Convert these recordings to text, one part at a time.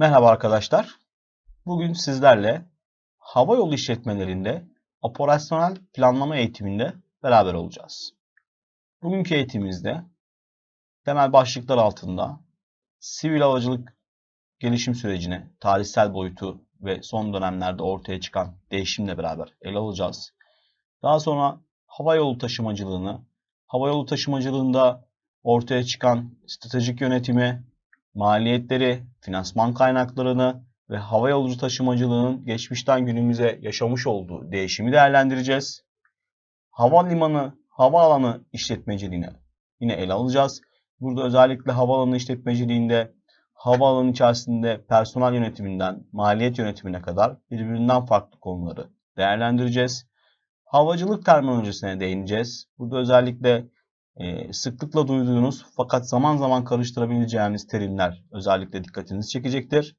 Merhaba arkadaşlar. Bugün sizlerle hava yolu işletmelerinde operasyonel planlama eğitiminde beraber olacağız. Bugünkü eğitimimizde temel başlıklar altında sivil havacılık gelişim sürecine, tarihsel boyutu ve son dönemlerde ortaya çıkan değişimle beraber ele alacağız. Daha sonra hava yolu taşımacılığını, hava yolu taşımacılığında ortaya çıkan stratejik yönetimi, maliyetleri, finansman kaynaklarını ve hava yolcu taşımacılığının geçmişten günümüze yaşamış olduğu değişimi değerlendireceğiz. Havalimanı, havaalanı işletmeciliğine yine ele alacağız. Burada özellikle havaalanı işletmeciliğinde havaalanı içerisinde personel yönetiminden maliyet yönetimine kadar birbirinden farklı konuları değerlendireceğiz. Havacılık terminolojisine değineceğiz. Burada özellikle e, sıklıkla duyduğunuz fakat zaman zaman karıştırabileceğiniz terimler özellikle dikkatinizi çekecektir.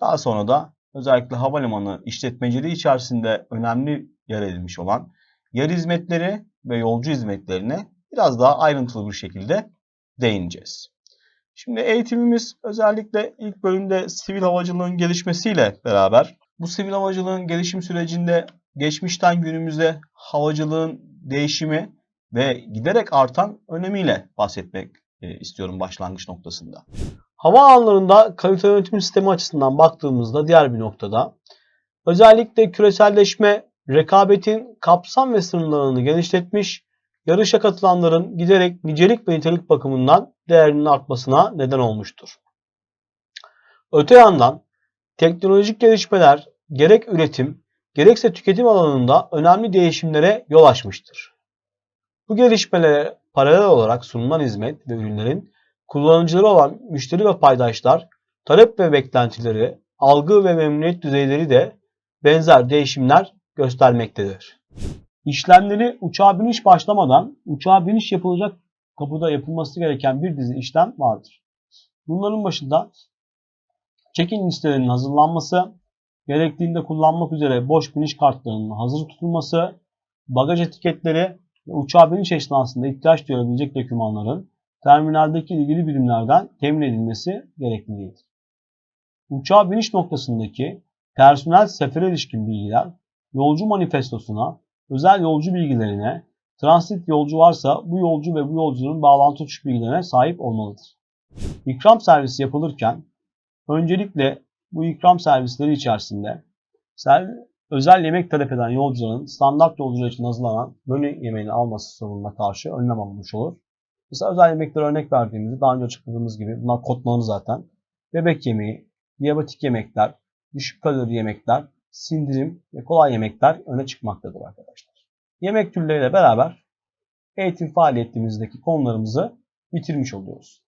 Daha sonra da özellikle havalimanı işletmeciliği içerisinde önemli yer edilmiş olan yer hizmetleri ve yolcu hizmetlerine biraz daha ayrıntılı bir şekilde değineceğiz. Şimdi eğitimimiz özellikle ilk bölümde sivil havacılığın gelişmesiyle beraber bu sivil havacılığın gelişim sürecinde geçmişten günümüze havacılığın değişimi ve giderek artan önemiyle bahsetmek e, istiyorum başlangıç noktasında. Hava alanlarında kalite yönetim sistemi açısından baktığımızda diğer bir noktada özellikle küreselleşme rekabetin kapsam ve sınırlarını genişletmiş, yarışa katılanların giderek nicelik ve nitelik bakımından değerinin artmasına neden olmuştur. Öte yandan teknolojik gelişmeler gerek üretim gerekse tüketim alanında önemli değişimlere yol açmıştır. Bu gelişmelere paralel olarak sunulan hizmet ve ürünlerin kullanıcıları olan müşteri ve paydaşlar talep ve beklentileri, algı ve memnuniyet düzeyleri de benzer değişimler göstermektedir. İşlemleri uçağa biniş başlamadan uçağa biniş yapılacak kapıda yapılması gereken bir dizi işlem vardır. Bunların başında check-in listelerinin hazırlanması, gerektiğinde kullanmak üzere boş biniş kartlarının hazır tutulması, bagaj etiketleri ve uçağa biniş esnasında ihtiyaç duyabilecek dokümanların terminaldeki ilgili birimlerden temin edilmesi gereklidir. Uçağa biniş noktasındaki personel sefere ilişkin bilgiler, yolcu manifestosuna, özel yolcu bilgilerine, transit yolcu varsa bu yolcu ve bu yolcunun bağlantı uçuş bilgilerine sahip olmalıdır. İkram servisi yapılırken öncelikle bu ikram servisleri içerisinde özel yemek talep eden yolcuların standart yolcular için hazırlanan menü yemeğini alması sorununa karşı önlem alınmış olur. Mesela özel yemeklere örnek verdiğimizde daha önce açıkladığımız gibi bunlar kodlanır zaten. Bebek yemeği, diyabetik yemekler, düşük kalori yemekler, sindirim ve kolay yemekler öne çıkmaktadır arkadaşlar. Yemek türleriyle beraber eğitim faaliyetimizdeki konularımızı bitirmiş oluyoruz.